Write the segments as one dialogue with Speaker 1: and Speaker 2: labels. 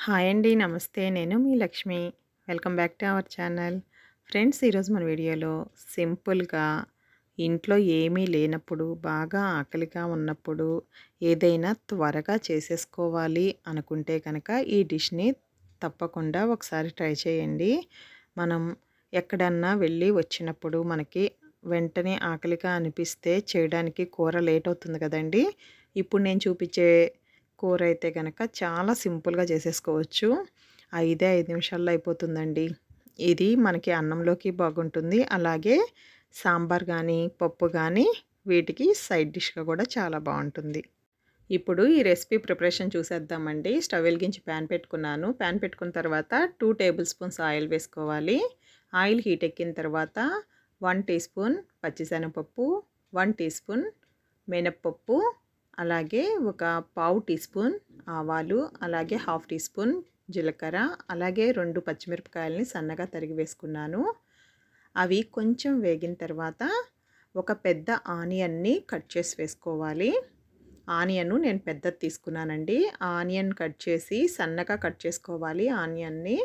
Speaker 1: Hi అండి. నమస్తే. నేను మీ Lakshmi. Welcome back to our channel. Friends ఈరోజు మన వీడియోలో సింపుల్గా ఇంట్లో ఏమీ లేనప్పుడు బాగా ఆకలిగా ఉన్నప్పుడు ఏదైనా త్వరగా చేసేసుకోవాలి అనుకుంటే కనుక ఈ డిష్ని తప్పకుండా ఒకసారి ట్రై చేయండి. మనం ఎక్కడన్నా వెళ్ళి వచ్చినప్పుడు మనకి వెంటనే ఆకలిగా అనిపిస్తే చేయడానికి కూర లేట్ అవుతుంది కదండి. ఇప్పుడు నేను చూపించే కూర అయితే కనుక చాలా సింపుల్గా చేసేసుకోవచ్చు. ఐదే ఐదు నిమిషాల్లో అయిపోతుందండి. ఇది మనకి అన్నంలోకి బాగుంటుంది. అలాగే సాంబార్ కానీ పప్పు కానీ వీటికి సైడ్ డిష్గా కూడా చాలా బాగుంటుంది. ఇప్పుడు ఈ రెసిపీ ప్రిపరేషన్ చూసేద్దామండి. స్టవ్ వెలిగించి ప్యాన్ పెట్టుకున్నాను. ప్యాన్ పెట్టుకున్న తర్వాత టూ టేబుల్ స్పూన్స్ ఆయిల్ వేసుకోవాలి. ఆయిల్ హీట్ ఎక్కిన తర్వాత వన్ టీ స్పూన్ పచ్చిశనగపప్పు వన్ టీ స్పూన్ మినప్పప్పు అలాగే ఒక పావు టీ స్పూన్ ఆవాలు అలాగే హాఫ్ టీ స్పూన్ జీలకర్ర అలాగే రెండు పచ్చిమిరపకాయలని సన్నగా తరిగి వేసుకున్నాను. అవి కొంచెం వేగిన తర్వాత ఒక పెద్ద ఆనియన్ని కట్ చేసి వేసుకోవాలి. ఆనియన్ నేను పెద్దది తీసుకున్నానండి. ఆనియన్ కట్ చేసి సన్నగా కట్ చేసుకోవాలి ఆనియన్ని.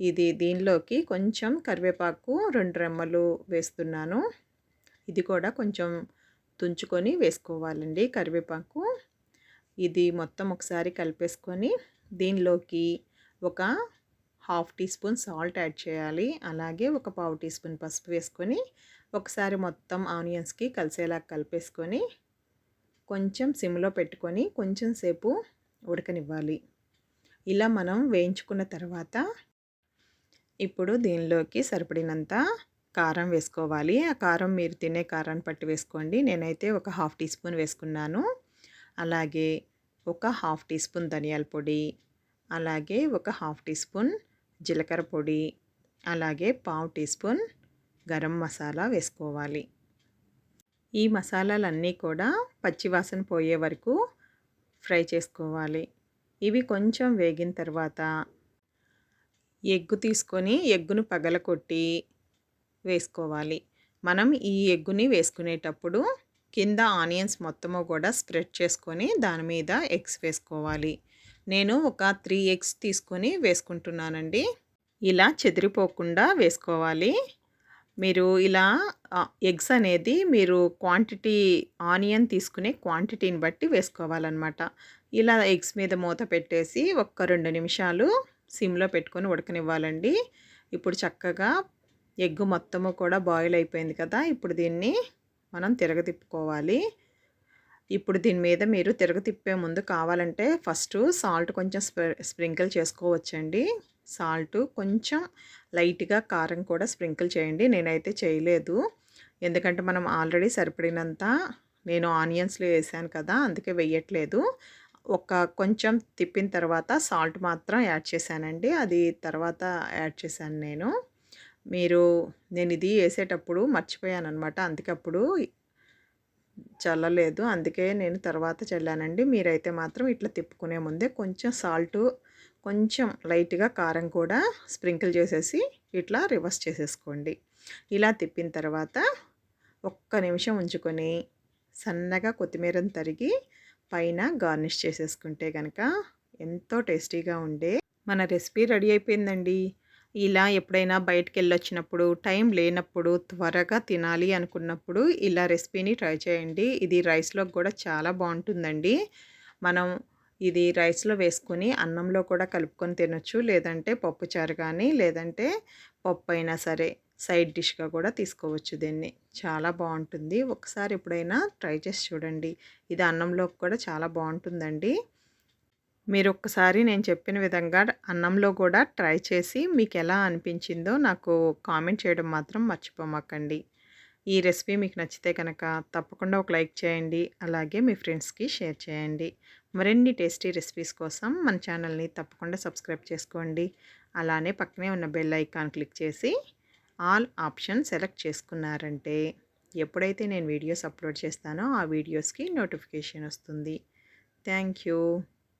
Speaker 1: ఇది దీనిలోకి కొంచెం కరివేపాకు రెండు రెమ్మలు వేస్తున్నాను. ఇది కూడా కొంచెం తుంచుకొని వేసుకోవాలండి కరివేపాకు. ఇది మొత్తం ఒకసారి కలిపేసుకొని దీనిలోకి ఒక half tea spoon salt add చేయాలి. అలాగే ఒక పావు టీ స్పూన్ పసుపు వేసుకొని ఒకసారి మొత్తం ఆనియన్స్కి కలిసేలా కలిపేసుకొని కొంచెం సిమ్లో పెట్టుకొని కొంచెం సేపు ఉడకనివ్వాలి. ఇలా మనం వేయించుకున్న తర్వాత ఇప్పుడు దీనిలోకి సరిపడినంత కారం వేసుకోవాలి. ఆ కారం మీరు తినే కారాన్ని పట్టి వేసుకోండి. నేనైతే ఒక హాఫ్ టీ స్పూన్ వేసుకున్నాను. అలాగే ఒక హాఫ్ టీ స్పూన్ ధనియాల పొడి అలాగే ఒక హాఫ్ టీ స్పూన్ జీలకర్ర పొడి అలాగే పావు టీ స్పూన్ గరం మసాలా వేసుకోవాలి. ఈ మసాలాలన్నీ కూడా పచ్చివాసన పోయే వరకు ఫ్రై చేసుకోవాలి. ఇవి కొంచెం వేగిన తర్వాత ఎగ్గు తీసుకొని ఎగ్గును పగలకొట్టి వేసుకోవాలి. మనం ఈ ఎగ్గుని వేసుకునేటప్పుడు కింద ఆనియన్స్ మొత్తము కూడా స్ప్రెడ్ చేసుకొని దాని మీద ఎగ్స్ వేసుకోవాలి. నేను ఒక త్రీ ఎగ్స్ తీసుకొని వేసుకుంటున్నానండి. ఇలా చెదిరిపోకుండా వేసుకోవాలి. మీరు ఇలా ఎగ్స్ అనేది మీరు క్వాంటిటీ ఆనియన్ తీసుకునే క్వాంటిటీని బట్టి వేసుకోవాలన్నమాట. ఇలా ఎగ్స్ మీద మూత పెట్టేసి ఒక్క రెండు నిమిషాలు సిమ్లో పెట్టుకొని ఉడకనివ్వాలండి. ఇప్పుడు చక్కగా ఎగ్గు మొత్తము కూడా బాయిల్ అయిపోయింది కదా ఇప్పుడు దీన్ని మనం తిరగతిప్పుకోవాలి ఇప్పుడు దీని మీద మీరు తిరగతిప్పే ముందు కావాలంటే ఫస్ట్ సాల్ట్ కొంచెం స్ప్రింకిల్ చేసుకోవచ్చండి. సాల్ట్ కొంచెం లైట్గా కారం కూడా స్ప్రింకిల్ చేయండి నేనైతే చేయలేదు. ఎందుకంటే మనం ఆల్రెడీ సరిపడినంత నేను ఆనియన్స్లో వేసాను కదా అందుకే వెయ్యట్లేదు ఒక కొంచెం తిప్పిన తర్వాత సాల్ట్ మాత్రం యాడ్ చేశానండి అది తర్వాత యాడ్ చేశాను నేను. మీరు నేను ఇది వేసేటప్పుడు మర్చిపోయాను అనమాట అందుకే అప్పుడు చల్లలేదు. అందుకే నేను తర్వాత చల్లానండి. మీరైతే మాత్రం ఇట్లా తిప్పుకునే ముందే కొంచెం సాల్ట్ కొంచెం లైట్గా కారం కూడా స్ప్రింకిల్ చేసేసి ఇట్లా రివర్స్ చేసేసుకోండి. ఇలా తిప్పిన తర్వాత ఒక్క నిమిషం ఉంచుకొని సన్నగా కొత్తిమీరను తరిగి పైన గార్నిష్ చేసేసుకుంటే కనుక ఎంతో టేస్టీగా ఉండే మన రెసిపీ రెడీ అయిపోయిందండి. ఇలా ఎప్పుడైనా బయటకు వెళ్ళొచ్చినప్పుడు టైం లేనప్పుడు త్వరగా తినాలి అనుకున్నప్పుడు ఇలా రెసిపీని ట్రై చేయండి. ఇది రైస్లో కూడా చాలా బాగుంటుందండి. మనం ఇది రైస్లో వేసుకొని అన్నంలో కూడా కలుపుకొని తినొచ్చు. లేదంటే పప్పుచారు కానీ లేదంటే పప్పు అయినా సరే సైడ్ డిష్గా కూడా తీసుకోవచ్చు దీన్ని. చాలా బాగుంటుంది. ఒకసారి ఎప్పుడైనా ట్రై చేసి చూడండి. ఇది అన్నంలోకి కూడా చాలా బాగుంటుందండి. మీరు ఒక్కసారి నేను చెప్పిన విధంగా అన్నంలో కూడా ట్రై చేసి మీకు ఎలా అనిపించిందో నాకు కామెంట్ చేయడం మాత్రం మర్చిపోమాకండి. ఈ రెసిపీ మీకు నచ్చితే కనుక తప్పకుండా ఒక లైక్ చేయండి అలాగే మీ ఫ్రెండ్స్కి షేర్ చేయండి. మరిన్ని టేస్టీ రెసిపీస్ కోసం మన ఛానల్ని తప్పకుండా సబ్స్క్రైబ్ చేసుకోండి. అలానే పక్కనే ఉన్న బెల్ ఐకాన్ క్లిక్ చేసి ఆల్ ఆప్షన్ సెలెక్ట్ చేసుకున్నారంటే ఎప్పుడైతే నేను వీడియోస్ అప్లోడ్ చేస్తానో ఆ వీడియోస్కి నోటిఫికేషన్ వస్తుంది. Thank you.